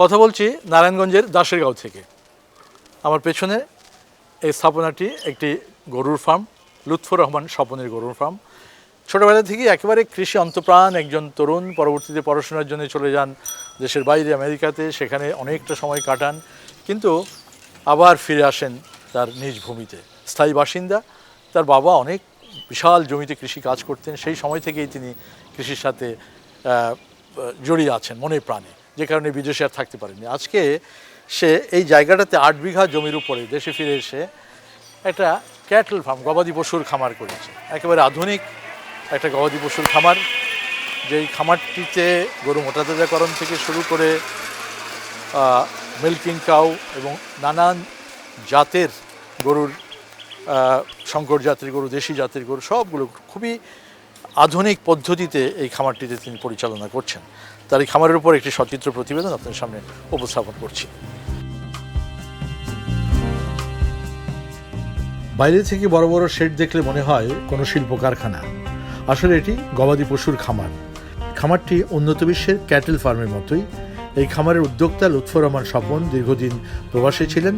কথা বলছি নারায়ণগঞ্জের দাসেরগাঁও থেকে। আমার পেছনে এই স্থাপনাটি একটি গরুর ফার্ম লুৎফর রহমান স্বপনের গরুর ফার্ম ছোটোবেলা থেকে একেবারে কৃষি অন্তপ্রাণ, একজন তরুণ, পরবর্তীতে পড়াশোনার জন্য চলে যান দেশের বাইরে আমেরিকাতে, সেখানে অনেকটা সময় কাটান, কিন্তু আবার ফিরে আসেন তার নিজ ভূমিতে। স্থায়ী বাসিন্দা, তার বাবা অনেক বিশাল জমিতে কৃষি কাজ করতেন, সেই সময় থেকেই তিনি কৃষির সাথে জড়িয়ে আছেন মনে প্রাণে। যে কারণে বিদেশে আর থাকতে পারেনি। আজকে সে এই জায়গাটাতে আট বিঘা জমির উপরে দেশে ফিরে এসে একটা ক্যাটল ফার্ম, গবাদি পশুর খামার করেছে। একেবারে আধুনিক একটা গবাদি পশুর খামার, যেই খামারটিতে গরু মোটাতাজাকরণ থেকে শুরু করে মিল্কিং কাউ এবং নানান জাতের গরুর শঙ্কর জাতের গরু, দেশি জাতের গরু, সবগুলো খুবই আধুনিক পদ্ধতিতে এই খামারটিতে তিনি পরিচালনা করছেন। তার এই খামারের উপর একটি সচিত্র প্রতিবেদন আপনার সামনে উপস্থাপন করছি। বাইরে থেকে বড় বড় শেড দেখলে মনে হয় কোনো শিল্প কারখানা আসলে এটি গবাদি পশুর খামার। খামারটি উন্নত বিশ্বের ক্যাটেল ফার্মের মতোই। এই খামারের উদ্যোক্তা লুৎফর রহমান স্বপন দীর্ঘদিন প্রবাসে ছিলেন।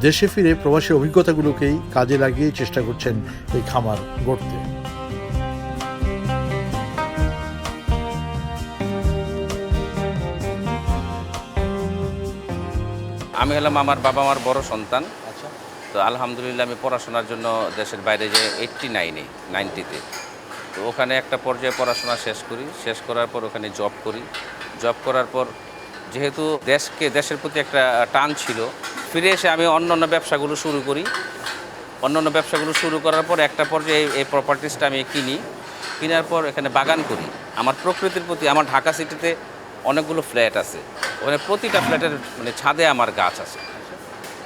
দেশে ফিরে প্রবাসী অভিজ্ঞতাগুলোকেই কাজে লাগিয়ে চেষ্টা করছেন এই খামার গড়তে। আমি হলাম আমার বাবা মার বড় সন্তান। আচ্ছা। তো আলহামদুলিল্লাহ আমি পড়াশোনার জন্য দেশের বাইরে যে এইটটি নাইনে নাইনটিতে তো ওখানে একটা পর্যায়ে পড়াশোনা শেষ করি। শেষ করার পর ওখানে জব করি। জব করার পর যেহেতু দেশকে দেশের প্রতি একটা টান ছিল ফিরে এসে আমি অন্য অন্য ব্যবসাগুলো শুরু করি। অন্য অন্য ব্যবসাগুলো শুরু করার পর একটা পর্যায়ে এই- এই প্রপার্টিসটা আমি কিনি। কেনার পর এখানে বাগান করি। আমার প্রকৃতির প্রতি আমার ঢাকা সিটিতে অনেকগুলো ফ্ল্যাট আছে। ওখানে প্রতিটা ফ্ল্যাটের মানে ছাদে আমার গাছ আছে।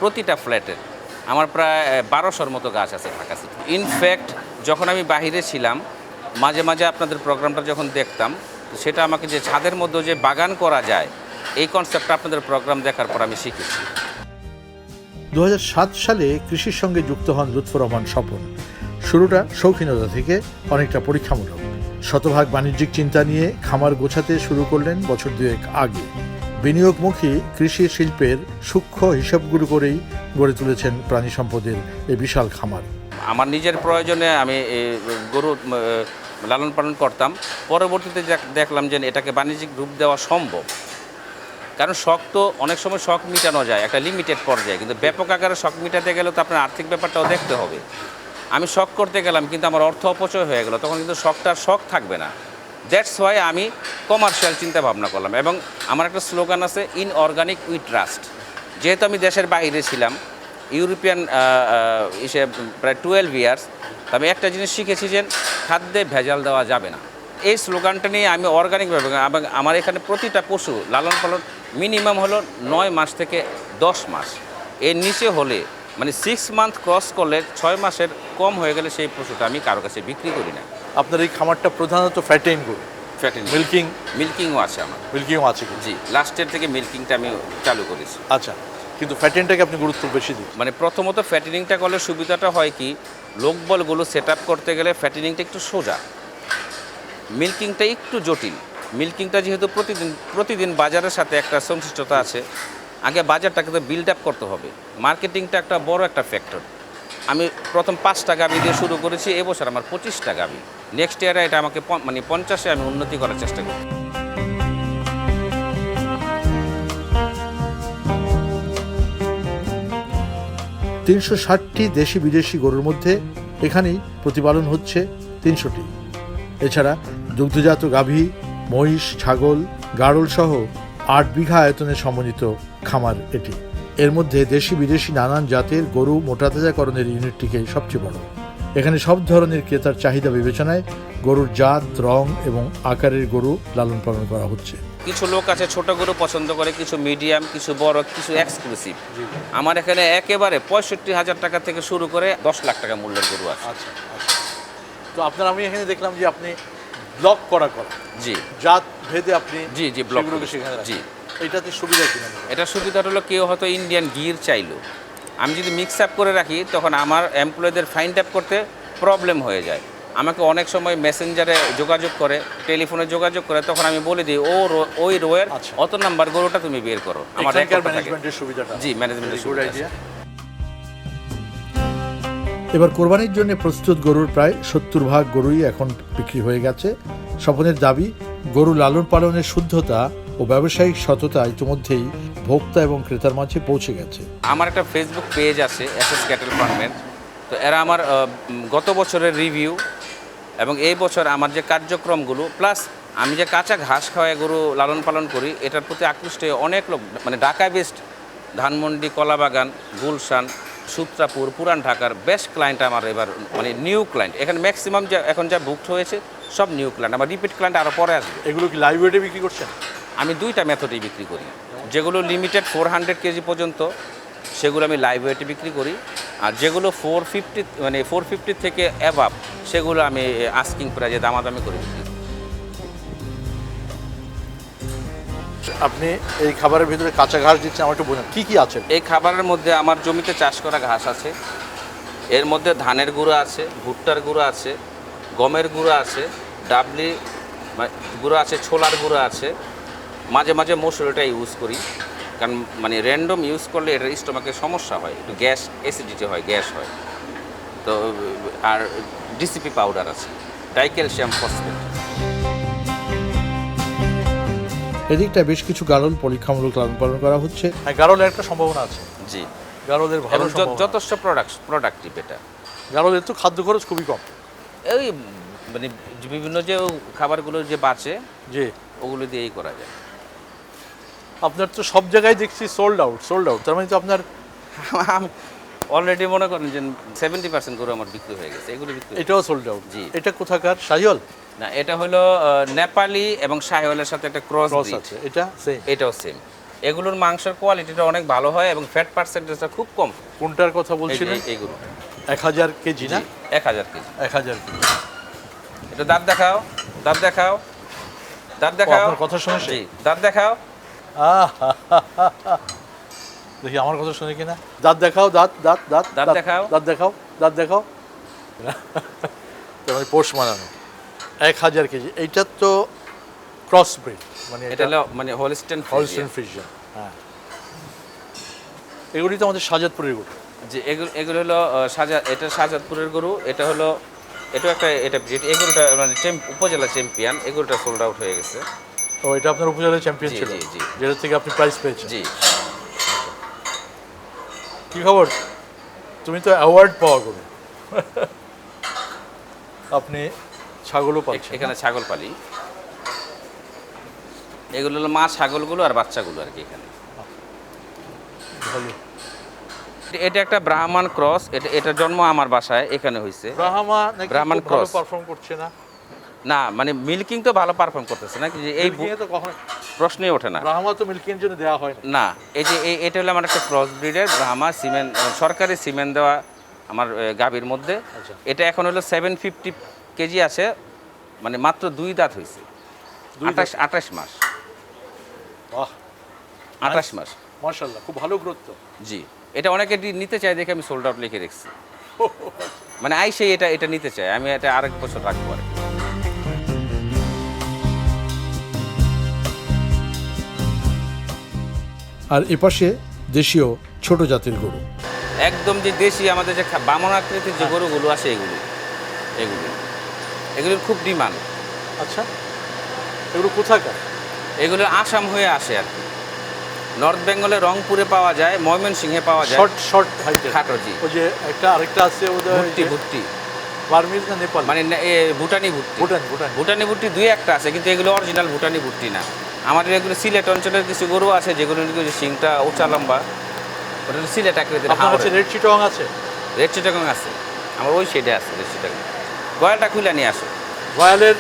প্রতিটা ফ্ল্যাটের আমার প্রায় বারোশোর মতো গাছ আছে ঢাকা সিটি। ইনফ্যাক্ট যখন আমি বাইরে ছিলাম, মাঝে মাঝে আপনাদের প্রোগ্রামটা যখন দেখতাম, তো সেটা আমাকে যে ছাদের মধ্যে যে বাগান করা যায়, এই কনসেপ্টটা আপনাদের প্রোগ্রাম দেখার পর আমি শিখেছি। দু হাজার সাত সালে কৃষির সঙ্গে যুক্ত হন লুৎফর রহমান স্বপন। শুরুটা শৌখিনতা থেকে অনেকটা পরীক্ষামূলক। শতভাগ বাণিজ্যিক চিন্তা নিয়ে খামার গোছাতে শুরু করলেন বছর দুয়েক আগে। বিনিয়োগমুখী কৃষি শিল্পের সূক্ষ্ম হিসাবগুলো করেই গড়ে তুলেছেন প্রাণী সম্পদের এই বিশাল খামার। আমার নিজের প্রয়োজনে আমি গরু লালন পালন করতাম। পরবর্তীতে দেখলাম যে এটাকে বাণিজ্যিক রূপ দেওয়া সম্ভব। কারণ শখ তো অনেক সময় শখ মিটানো যায়, একটা লিমিটেড পর্যায়ে। কিন্তু ব্যাপক আকারে শখ মিটাতে গেলে তো আপনার আর্থিক ব্যাপারটাও দেখতে হবে। আমি শখ করতে গেলাম, কিন্তু আমার অর্থ অপচয় হয়ে গেল, তখন কিন্তু শখটার শখ থাকবে না। দ্যাটস ওয়াই আমি কমার্শিয়াল চিন্তা ভাবনা করলাম এবং আমার একটা স্লোগান আছে ইন অর্গানিক উই ট্রাস্ট যেহেতু আমি দেশের বাইরে ছিলাম ইউরোপিয়ান ইসে, প্রায় টুয়েলভ ইয়ার্স আমি একটা জিনিস শিখেছি যে খাদ্যে ভেজাল দেওয়া যাবে না। এই স্লোগানটা নিয়ে আমি অর্গানিকভাবে এবং আমার এখানে প্রতিটা পশু লালন পালন মিনিমাম হলো নয় মাস থেকে দশ মাস। এর নিচে হলে মানে সিক্স মান্থ ক্রস করলে ছয় মাসের কম হয়ে গেলে সেই পশুটা আমি কারও কাছে বিক্রি করি না। আপনার এই খামারটা প্রধানত ফ্যাটেন গরু ফ্যাটিং মিল্কিং মিল্কিংও আছে আমার। মিল্কিংও আছে জি লাস্টের থেকে মিল্কিংটা আমি চালু করেছি। আচ্ছা কিন্তু ফ্যাটেনটাকে আপনি গুরুত্ব বেশি দিন। মানে প্রথমত ফ্যাটেনিংটা করলে সুবিধাটা হয় কি লোকবলগুলো সেট আপ করতে গেলে ফ্যাটেনিংটা একটু সোজা। মিল্কিংটা একটু জটিল। মিল্কিংটা যেহেতু প্রতিদিন প্রতিদিন বাজারের সাথে একটা সংশ্লিষ্টতা আছে আগে বাজারটাকে তো বিল্ড আপ করতে হবে। মার্কেটিংটা একটা বড় একটা ফ্যাক্টর আমি প্রথম পাঁচটা গাবি দিয়ে শুরু করেছি, এবছর আমার পঁচিশটা গাবি নেক্সট ইয়ারে এটা আমাকে মানে পঞ্চাশে আমি উন্নতি করার চেষ্টা করি তিনশো ষাটটি দেশি বিদেশি গরুর মধ্যে এখানেই প্রতিপালন হচ্ছে তিনশোটি। এছাড়া দুগ্ধজাত গাভী, মহিষ, ছাগল গাড়ল সহ আট বিঘা আয়তনে সমন্বিত খামার এটি। এর মধ্যে দেশি বিদেশি নানান জাতের গরু মোটাতাজাকরণের ইউনিটটিকে সবচেয়ে বড়। এখানে সব ধরনের ক্রেতার চাহিদা বিবেচনায় গরুর জাত রং এবং আকারের গরু লালন পালন করা হচ্ছে। কিছু লোক আছে ছোট গরু পছন্দ করে কিছু মিডিয়াম কিছু বড় কিছু এক্সক্লুসিভ আমার এখানে একেবারে পঁয়ষট্টি হাজার টাকা থেকে শুরু করে দশ লাখ টাকা মূল্যের গরু আছে। আচ্ছা আচ্ছা। তো আপনার আমি এখানে দেখলাম যে আপনি ব্লক করা করা। জি। জাত ভেদে আপনি জি, জি, ব্লক সেখানে। জি। এটাতে সুবিধা কিনা এটা সুবিধাটা হলো কেউ হয়তো ইন্ডিয়ান গির চাইলো। আমি যদি মিক্স আপ করে রাখি তখন আমার এমপ্লয়ীদের ফাইন্ড আপ করতে প্রবলেম হয়ে যায়। আমাকে অনেক সময় মেসেঞ্জারে যোগাযোগ করে টেলিফোনে যোগাযোগ করে তখন আমি বলে দিই ও রো- ওই রোয়ের আচ্ছা। অত নাম্বার গরুটা তুমি বের করো। আমার ম্যানেজমেন্টের সুবিধাটা। জি ম্যানেজমেন্টের সুবিধা এবার কোরবানির জন্য প্রস্তুত গরুর প্রায় সত্তর ভাগ গরুই এখন বিক্রি হয়ে গেছে। স্বপনের দাবি গরু লালন পালনের শুদ্ধতা ও ব্যবসায়িক সততা ইতিমধ্যেই ভোক্তা এবং ক্রেতার মাঝে পৌঁছে গেছে। আমার একটা ফেসবুক পেজ আছে এস এস ক্যাটেল ফার্মের তো এরা আমার গত বছরের রিভিউ এবং এই বছর আমার যে কার্যক্রমগুলো প্লাস আমি যে কাঁচা ঘাস খাওয়ায় গরু লালন পালন করি এটার প্রতি আকৃষ্ট হয়ে অনেক লোক মানে ঢাকা বেস্ট ধানমন্ডি কলাবাগান গুলশান সূত্রাপুর পুরান ঢাকার বেস্ট ক্লায়েন্ট আমার এবার মানে নিউ ক্লায়েন্ট এখানে ম্যাক্সিমাম যা এখন যা বুকড হয়েছে সব নিউ ক্লায়েন্ট আমার রিপিট ক্লায়েন্ট আরও পরে আসবে। এগুলো কি লাইভ ওয়েটে বিক্রি করছেন? আমি দুইটা মেথডেই বিক্রি করি। যেগুলো লিমিটেড ফোর হান্ড্রেড কেজি পর্যন্ত সেগুলো আমি লাইভ ওয়েটে বিক্রি করি। আর যেগুলো ফোর ফিফটি মানে ফোর ফিফটি থেকে অ্যাভাব সেগুলো আমি আস্কিং প্রাইজে দামাদামি করে বিক্রি করি। আপনি এই খাবারের ভিতরে কাঁচা ঘাস দিচ্ছেন আমার একটু বোঝান কি কি আছে? এই খাবারের মধ্যে আমার জমিতে চাষ করা ঘাস আছে। এর মধ্যে ধানের গুঁড়ো আছে ভুট্টার গুঁড়ো আছে গমের গুঁড়ো আছে ডাবলি গুঁড়ো আছে ছোলার গুঁড়ো আছে। মাঝে মাঝে মসুরিটা ইউজ করি। কারণ মানে র্যান্ডম ইউজ করলে এটার স্টোমাকের সমস্যা হয়। একটু গ্যাস অ্যাসিডিটি হয় গ্যাস হয়। তো আর ডিসিপি পাউডার আছে। ডাইক্যালসিয়াম ফসফেট এদিকটা বেশ কিছু গাড়ল পরীক্ষামূলক লালন পালন করা হচ্ছে। হ্যাঁ গাড়লের একটা সম্ভাবনা আছে। জি। গাড়লের ভালো যথেষ্ট প্রোডাক্ট প্রোডাক্টিভ এটা। গাড়লের তো খাদ্য খরচ খুবই কম। এই মানে বিভিন্ন যে খাবারগুলো যে বাঁচে জি। ওগুলো দিয়েই করা যায়। আপনার তো সব জায়গায় দেখছি সোল্ড আউট সোল্ড আউট তার মানে তো আপনার অলরেডি মনে করেন যে সেভেন্টি পার্সেন্ট করে আমার বিক্রি হয়ে গেছে এগুলো বিক্রি এটাও সোল্ড আউট জি। এটা কোথাকার? শাহিওয়াল না এটা হলো নেপালি এবং শাহিওয়ালের সাথে একটা ক্রস আছে এটা সেম এটাও সেম এগুলোর মাংসের কোয়ালিটিটা অনেক ভালো হয় এবং ফ্যাট পার্সেন্টেজটা খুব কম। কোনটার কথা বলছিলেন? এইগুলো এক হাজার কেজি না? এক হাজার কেজি। এক হাজার কেজি। এটা দাঁত দেখাও দাঁত দেখাও দাঁত দেখাও। কথা শুনে সে? দাঁত দেখাও। দেখি আমার কথা শুনে কিনা? দাঁত দেখাও দাঁত দাঁত দাঁত দাঁত দেখাও। দাঁত দেখাও দাঁত দেখাও। তার মানে পোষ মানানো। এক হাজার কেজি। এইটার তো ক্রস ব্রিড মানে এটা মানে হোলস্টেন হলস্টেন ফ্রিজিয়ান হ্যাঁ। এগুলি তো আমাদের সাজাদপুরের গরু। যে এগুলো এগুলো হলো সাজা এটা সাজাদপুরের গরু এটা হলো এটা একটা এটা। এই মানে উপজেলা চ্যাম্পিয়ন এই গরুটা সোল্ড আউট হয়ে গেছে। ও এটা আপনার উপজেলা চ্যাম্পিয়ন ছিল। জি, জি। যেটা থেকে আপনি প্রাইজ পেয়েছেন। জি। কি খবর? তুমি তো অ্যাওয়ার্ড পাওয়া গরু। আপনি ছাগলও পাচ্ছেন। এখানে ছাগল পালি। এগুলো হলো মা ছাগলগুলো আর বাচ্চাগুলো আর কি এখানে। ভালো। এটা একটা ব্রাহ্মণ ক্রস। এটা এটা জন্ম আমার বাসায় এখানে হয়েছে ব্রাহ্মা ব্রাহ্মণ ক্রস। পারফর্ম করছে না? না মানে মিল্কিং তো ভালো পারফর্ম করতেছে না যে এই তো কখনো প্রশ্নই ওঠে না। ব্রাহ্মা তো মিল্কিং জন্য দেওয়া হয় না। এই যে এটা হলো আমার একটা ক্রস ব্রিডের ব্রাহ্মা সিমেন্ট সরকারি সিমেন্ট দেওয়া আমার গাভীর মধ্যে। আচ্ছা। এটা এখন হলো সেভেন ফিফটি কেজি আছে মানে মাত্র দুই দাঁত হয়েছে। আঠাশ আঠাশ মাস। আঠাশ মাস। মার্শাল্লাহ খুব ভালো গ্রোথ তো। জি। এটা অনেকে নিতে চায় দেখে আমি সোল্ড আউট লিখে রেখেছি। মানে আই সেই এটা এটা নিতে চাই আমি এটা আরেক বছর রাখব আর কি। আর এপাশে দেশীয় ছোট জাতের গরু। একদম যে দেশি আমাদের যে খা- বামন আকৃতির যে গরুগুলো আছে এগুলি এগুলি। এগুলির খুব ডিমান্ড। আচ্ছা। এগুলো কোথাকার? এগুলো আসাম হয়ে আসে আর কি। নর্থ বেঙ্গলে রংপুরে পাওয়া যায় ময়মনসিংহে পাওয়া যায়। শর্ট শর্ট খাটো জি ওই যে একটা আরেকটা আছে ওদের ভুট্টি ভুট্টি। বার্মিজ না নেপাল? মানে এ ভুটানি ভুট্টি। ভুটান ভুটান। ভুটানি ভুট্টি দুই একটা আছে কিন্তু এগুলো অরিজিনাল ভুটানি ভুট্টি না। আমাদের এগুলো সিলেট অঞ্চলের কিছু গরু আছে যেগুলো শিংটা উঁচা লম্বা ওটা সিলেট আকৃতির রেড চিটং আছে? রেড চিটাগং আছে আমার ওই সাইডে আছে রেড চিটাগং গয়ালটা খুলে নিয়ে আসো। রয়্যালের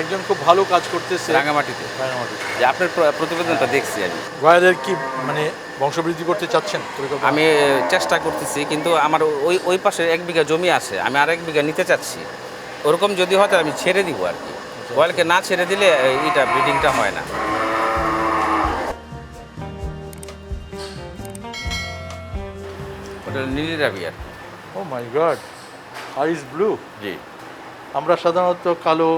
একজন খুব ভালো কাজ করতেছে রাঙামাটিতে। রাঙামাটিতে। যে আপনার প্রতিবেদনটা দেখছি আমি। রয়্যালের কি মানে বংশবৃদ্ধি করতে চাচ্ছেন? আমি চেষ্টা করতেছি কিন্তু আমার ওই ওই পাশে এক বিঘা জমি আছে আমি আর এক বিঘা নিতে চাচ্ছি। ওরকম যদি হয় তাহলে আমি ছেড়ে দিব আর কি। গয়ালকে না ছেড়ে দিলে এইটা ব্রিডিংটা হয় না। ওটা নীলিরাবি আর কি। Oh my god ice blue জি। আমরা সাধারণত কালো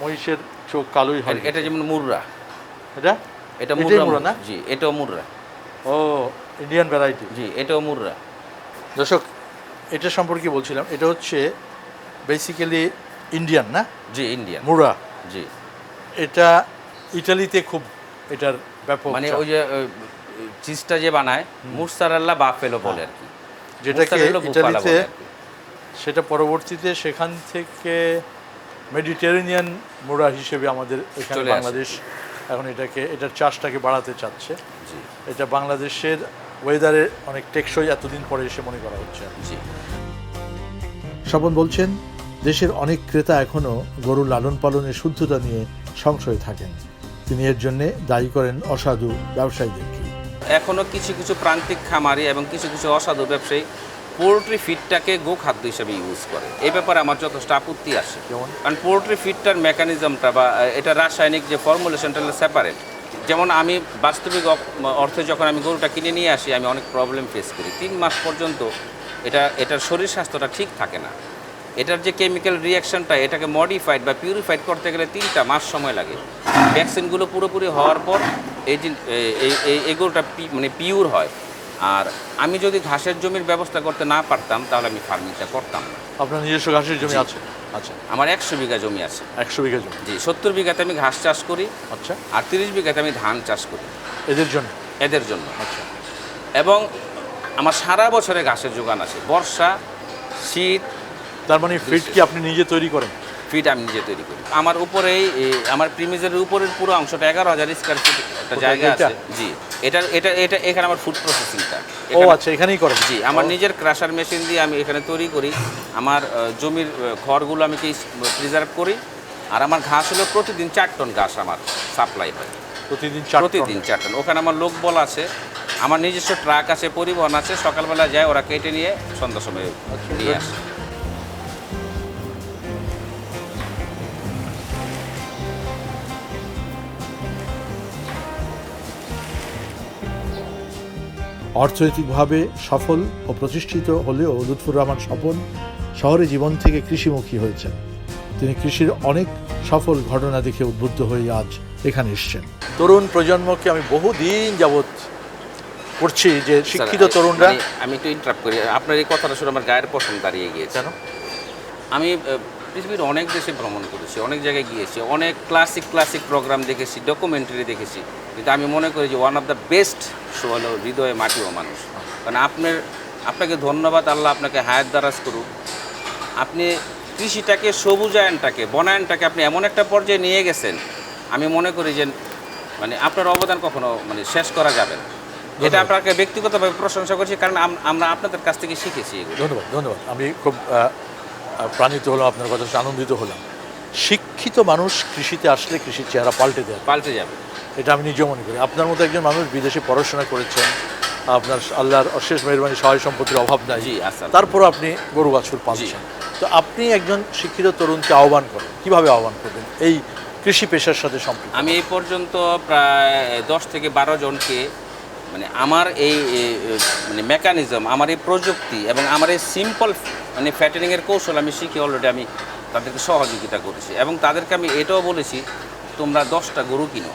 মহিষের চোখ কালোই হয়। এটা যেমন মুররা। এটা? এটা মুররা না? জি এটাও মুররা। ও ইন্ডিয়ান ভ্যারাইটি জি এটাও মুররা। দর্শক এটা সম্পর্কে বলছিলাম এটা হচ্ছে বেসিক্যালি ইন্ডিয়ান না? জি ইন্ডিয়ান মুরা জি। এটা ইটালিতে খুব এটার ব্যাপক মানে ওই যে চিজটা যে বানায় মুরসারাল্লা বাফেলো বলে আর কি। যেটাকে ইটালিতে। সেটা পরবর্তীতে সেখান থেকে মেডিটেরেনিয়ান মুরা হিসেবে আমাদের এখানে বাংলাদেশ এখন এটাকে এটার চাষটাকে বাড়াতে চাচ্ছে। এটা বাংলাদেশের ওয়েদারে অনেক টেকসই এতদিন পরে এসে মনে করা হচ্ছে। জি। স্বপন বলছেন দেশের অনেক ক্রেতা এখনও গরু লালন পালনের শুদ্ধতা নিয়ে সংশয়ে থাকেন। তিনি এর জন্যে দায়ী করেন অসাধু ব্যবসায়ীদেরকে। এখনও কিছু কিছু প্রান্তিক খামারি এবং কিছু কিছু অসাধু ব্যবসায়ী পোলট্রি ফিডটাকে গো খাদ্য হিসেবে ইউজ করে। এই ব্যাপারে আমার যথেষ্ট আপত্তি আসে যেমন? কারণ পোলট্রি ফিডটার মেকানিজমটা বা এটা রাসায়নিক যে ফর্মুলেশনটা সেপারেট যেমন আমি বাস্তবিক অর্থে যখন আমি গরুটা কিনে নিয়ে আসি আমি অনেক প্রবলেম ফেস করি। তিন মাস পর্যন্ত এটা এটার শরীর স্বাস্থ্যটা ঠিক থাকে না। এটার যে কেমিক্যাল রিয়াকশনটা এটাকে মডিফাইড বা পিউরিফাইড করতে গেলে তিনটা মাস সময় লাগে। ভ্যাকসিনগুলো পুরোপুরি হওয়ার পর এই যে পি- মানে পিওর হয়। আর আমি যদি ঘাসের জমির ব্যবস্থা করতে না পারতাম তাহলে আমি ফার্মিংটা করতাম না। আপনার নিজস্ব ঘাসের জমি আছে? আচ্ছা। আমার একশো বিঘা জমি আছে। একশো বিঘা জমি? জি সত্তর বিঘাতে আমি ঘাস চাষ করি। আচ্ছা। আর তিরিশ বিঘাতে আমি ধান চাষ করি। এদের জন্য? এদের জন্য। আচ্ছা। এবং আমার সারা বছরে ঘাসের যোগান আছে। বর্ষা শীত তার মানে ফিট কি আপনি নিজে তৈরি করেন? ফিট আমি নিজে তৈরি করি। আমার উপরেই এ, আমার প্রিমিজের উপরের পুরো অংশটা এগারো হাজার স্কোয়ার ফিট একটা জায়গা আছে। জি। এটা এটা এটা এখানে আমার ফুড প্রসেসিংটা ও আচ্ছা এখানেই করেন? জি আমার নিজের ক্রাশার মেশিন দিয়ে আমি এখানে তৈরি করি। আমার জমির ঘরগুলো আমি প্রিজার্ভ করি। আর আমার ঘাস হলো প্রতিদিন চার টন ঘাস আমার সাপ্লাই হয়। প্রতিদিন প্রতিদিন চার টন। ওখানে আমার লোক বল আছে। আমার নিজস্ব ট্রাক আছে পরিবহন আছে। সকালবেলা যায় ওরা কেটে নিয়ে সন্ধ্যার সময় আচ্ছা, নিয়ে আসে। অর্থনৈতিকভাবে সফল ও প্রতিষ্ঠিত হলেও লুৎফুর রহমান স্বপন শহরে জীবন থেকে কৃষিমুখী হয়েছেন। তিনি কৃষির অনেক সফল ঘটনা দেখে উদ্বুদ্ধ হয়ে আজ এখানে এসছেন। তরুণ প্রজন্মকে আমি বহুদিন যাবৎ করছি যে শিক্ষিত তরুণরা আমি একটু ইন্টারাপ্ট করি। আপনার এই কথাটা শুনে আমার গায়ের পছন্দ দাঁড়িয়ে গিয়েছে আমি পৃথিবীর অনেক দেশে ভ্রমণ করেছি অনেক জায়গায় গিয়েছি অনেক ক্লাসিক ক্লাসিক প্রোগ্রাম দেখেছি ডকুমেন্টারি দেখেছি। কিন্তু আমি মনে করি যে one of the best show হলো হৃদয়ে মাটি ও মানুষ। কারণ আপনার আপনাকে ধন্যবাদ আল্লাহ আপনাকে হায়াত দারাজ করুক। আপনি কৃষিটাকে সবুজায়নটাকে বনায়নটাকে আপনি এমন একটা পর্যায়ে নিয়ে গেছেন আমি মনে করি যে মানে আপনার অবদান কখনো মানে শেষ করা যাবে না। এটা আপনাকে ব্যক্তিগতভাবে প্রশংসা করছি কারণ আমরা আপনাদের কাছ থেকে শিখেছি ধন্যবাদ ধন্যবাদ। আমি খুব প্রাণিত হলাম আপনার কথা আনন্দিত হলাম। শিক্ষিত মানুষ কৃষিতে আসলে কৃষির চেহারা পাল্টে দেয়। পাল্টে যাবে। এটা আমি নিজেও মনে করি। আপনার মতো একজন মানুষ বিদেশে পড়াশোনা করেছেন আপনার আল্লাহর অশেষ মেহরবানি সহায় সম্পত্তির অভাব নাই জি তারপরও আপনি গরু বাছুর পালছেন। তো আপনি একজন শিক্ষিত তরুণকে আহ্বান করেন। কীভাবে আহ্বান করবেন? এই কৃষি পেশার সাথে সম্পৃক্ত। আমি এই পর্যন্ত প্রায় দশ থেকে বারো জনকে মানে আমার এই মানে মেকানিজম আমার এই প্রযুক্তি এবং আমার এই সিম্পল মানে ফ্যাটেনিংয়ের কৌশল আমি শিখে অলরেডি আমি তাদেরকে সহযোগিতা করেছি। এবং তাদেরকে আমি এটাও বলেছি, তোমরা দশটা গরু কিনো।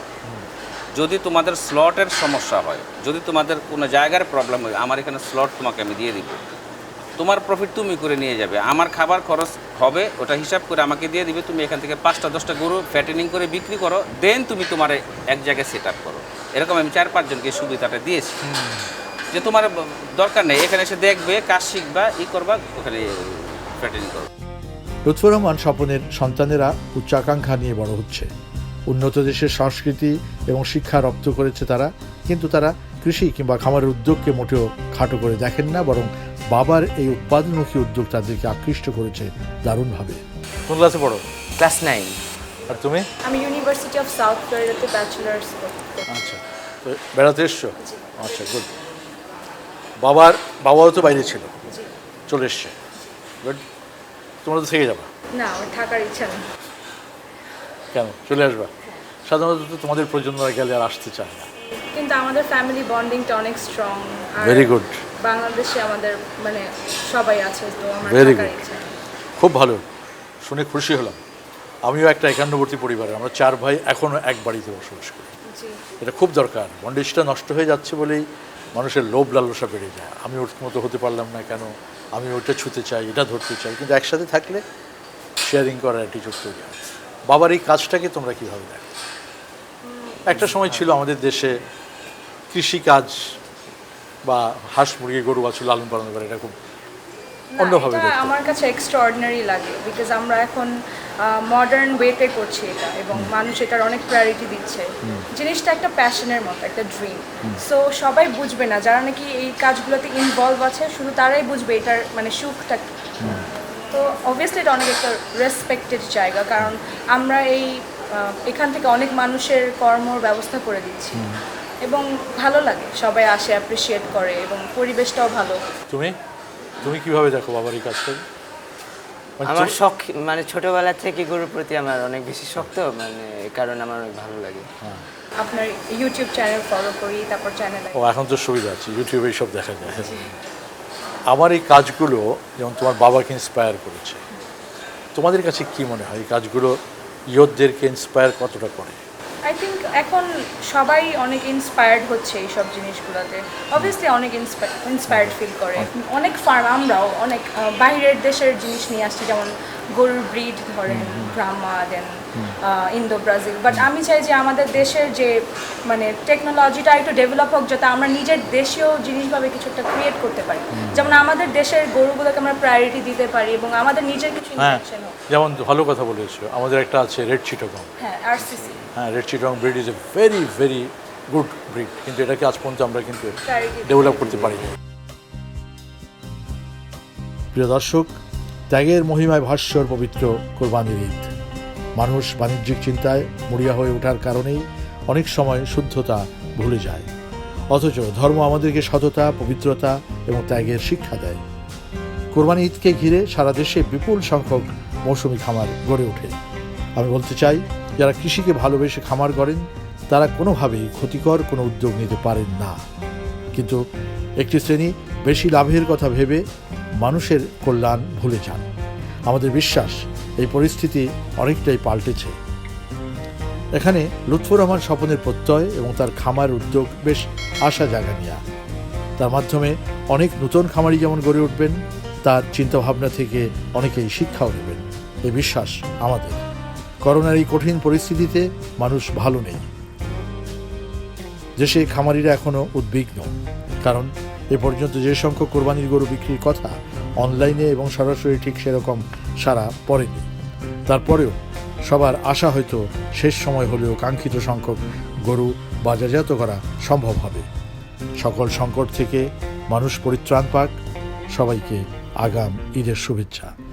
যদি তোমাদের স্লটের সমস্যা হয়, যদি তোমাদের কোনো জায়গার প্রবলেম হয়, আমার এখানে স্লট তোমাকে আমি দিয়ে দিব। তোমার প্রফিট তুমি করে নিয়ে যাবে। আমার খাবার খরচ হবে, ওটা হিসাব করে আমাকে দিয়ে দিবে। তুমি এখান থেকে পাঁচটা, দশটা গরু ফ্যাটেনিং করে বিক্রি করো দেন তুমি তোমার এক জায়গায় সেট আপ করো। এরকম আমি চার পাঁচজনকে সুবিধাটা দিয়েছি। যে তোমার দরকার নেই এখানে এসে দেখবে কাজ শিখবা ই করবা ওখানে ফ্যাটেনিং করো লুৎফর রহমান স্বপনের সন্তানেরা উচ্চাকাঙ্ক্ষা নিয়ে বড় হচ্ছে। উন্নত দেশের সংস্কৃতি এবং শিক্ষা রপ্ত করেছে তারা কিন্তু তারা কৃষি কিংবা খামারের উদ্যোগকে মোটেও খাটো করে দেখেন না বরং বাবার এই উৎপাদনমুখী উদ্যোগ তাদেরকে আকৃষ্ট করেছে দারুণভাবে। কোন ক্লাসে পড়ো? ক্লাস নাইন আর তুমি? আমি ইউনিভার্সিটি অফ সাউথ ফ্লোরিডাতে ব্যাচেলার্স করতে আচ্ছা। বেড়াতে এসছো? আচ্ছা গুড বাবার বাবাও তো বাইরে ছিল। চলে এসছে। গুড তোমরা তো থেকে যাবা। না আমার থাকার ইচ্ছা নেই। কেন? চলে আসবা। সাধারণত তো তোমাদের প্রজন্মরা গেলে আর আসতে চায় না। কিন্তু আমাদের ফ্যামিলি বন্ডিংটা অনেক স্ট্রং ভেরি গুড বাংলাদেশে আমাদের মানে সবাই আছে তো আমার. ইচ্ছা নেই। খুব ভালো। শুনে খুশি হলাম। আমিও একটা একান্নবর্তী পরিবারে। আমরা চার ভাই এখনও এক বাড়িতে বসবাস করি। এটা খুব দরকার। বন্ডেজটা নষ্ট হয়ে যাচ্ছে বলেই মানুষের লোভ লালসা বেড়ে যায়। আমি ওর মতো হতে পারলাম না কেন? আমি ওটা ছুতে চাই, এটা ধরতে চাই। কিন্তু একসাথে থাকলে শেয়ারিং করার অ্যাটিচিউড তৈরি হয়। বাবার এই কাজটাকে তোমরা কীভাবে দেখো? একটা সময় ছিল আমাদের দেশে কৃষিকাজ বা হাঁস মুরগি গরু বাছুর লালন পালন করে, এটা খুব অন্যভাবে দেখতে। আমার কাছে এক্সট্রাঅর্ডিনারি লাগে বিকজ আমরা এখন মডার্ন ওয়েতে করছি এটা এবং মানুষ এটার অনেক প্রায়োরিটি দিচ্ছে। জিনিসটা একটা প্যাশনের মতো একটা ড্রিম সো সবাই বুঝবে না যারা নাকি এই কাজগুলোতে ইনভলভ আছে শুধু তারাই বুঝবে এটার মানে সুখটা কি। তো অবভিয়াসলি এটা অনেক একটা রেসপেক্টেড জায়গা কারণ আমরা এই এখান থেকে অনেক মানুষের কর্মর ব্যবস্থা করে দিচ্ছি। এবং ভালো লাগে সবাই আসে অ্যাপ্রিসিয়েট করে এবং পরিবেশটাও ভালো। তুমি? তুমি কীভাবে দেখো বাবার এই কাজটাকে মানে আমার শখ মানে ছোটবেলা থেকে গরুর প্রতি আমার অনেক বেশি শখ তো মানে এই কারণে আমার অনেক ভালো লাগে। আপনার ইউটিউব চ্যানেল ফলো করি তারপর চ্যানেলে ও এখন তো সুবিধা আছে ইউটিউবে সব দেখা যায়। আমার এই কাজগুলো যেমন তোমার বাবাকে ইন্সপায়ার করেছে তোমাদের কাছে কি মনে হয়? এই কাজগুলো ইয়তদেরকে ইন্সপায়ার কতটা করে? আই থিঙ্ক এখন সবাই অনেক ইন্সপায়ার্ড হচ্ছে এই সব জিনিসগুলোতে। অবভিয়াসলি অনেক ইন্সপায়ার্ড ফিল করে। অনেক ফার্ম আমরাও অনেক বাইরের দেশের জিনিস নিয়ে আসছি যেমন গরুর ব্রিড ধরেন Brahma then Indo Brazil but আমি চাই যে আমাদের দেশের যে মানে টেকনোলজিটা একটু ডেভেলপ হোক যাতে আমরা নিজের দেশীয় জিনিসভাবে কিছু একটা ক্রিয়েট করতে পারি। যেমন আমাদের দেশের গরুগুলোকে আমরা প্রায়োরিটি দিতে পারি এবং আমাদের নিজের কিছু হ্যাঁ ইনভেনশন হোক। যেমন ভালো কথা বলেছ। আমাদের একটা আছে রেড চিটগং হ্যাঁ আরসিসি হ্যাঁ red Chittagong breed is a very very good breed কিন্তু এটাকে আজ পর্যন্ত আমরা কিন্তু ডেভেলপ করতে পারিনি। প্রিয় দর্শক ত্যাগের মহিমায় ভাস্বর পবিত্র কোরবানির ঈদ। মানুষ বাণিজ্যিক চিন্তায় মরিয়া হয়ে ওঠার কারণেই অনেক সময় শুদ্ধতা ভুলে যায়। অথচ ধর্ম আমাদেরকে সততা পবিত্রতা এবং ত্যাগের শিক্ষা দেয়। কোরবানি ঈদকে ঘিরে সারা দেশে বিপুল সংখ্যক মৌসুমি খামার গড়ে ওঠে। আমি বলতে চাই যারা কৃষিকে ভালোবেসে খামার করেন, তারা কোনোভাবেই ক্ষতিকর কোনো উদ্যোগ নিতে পারেন না। কিন্তু একটি শ্রেণি বেশি লাভের কথা ভেবে মানুষের কল্যাণ ভুলে যান। আমাদের বিশ্বাস, এই পরিস্থিতি অনেকটাই পাল্টেছে। এখানে লুৎফর রহমান স্বপনের প্রত্যয় এবং তার খামার উদ্যোগ বেশ আশা জাগা নিয়া তার মাধ্যমে অনেক নতুন খামারি যেমন গড়ে উঠবেন, তার চিন্তাভাবনা থেকে অনেকেই শিক্ষাও নেবেন। এই বিশ্বাস আমাদের। করোনার এই কঠিন পরিস্থিতিতে মানুষ ভালো নেই। দেশে খামারিরা এখনও উদ্বিগ্ন, কারণ এ পর্যন্ত যে সংখ্যক কোরবানির গরু বিক্রির কথা অনলাইনে এবং সরাসরি ঠিক সেরকম সারা পড়েনি। তারপরেও সবার আশা হয়তো শেষ সময় হলেও কাঙ্ক্ষিত সংখ্যক গরু বাজারজাত করা সম্ভব হবে। সকল সংকট থেকে মানুষ পরিত্রাণ পাক। সবাইকে আগাম ঈদের শুভেচ্ছা।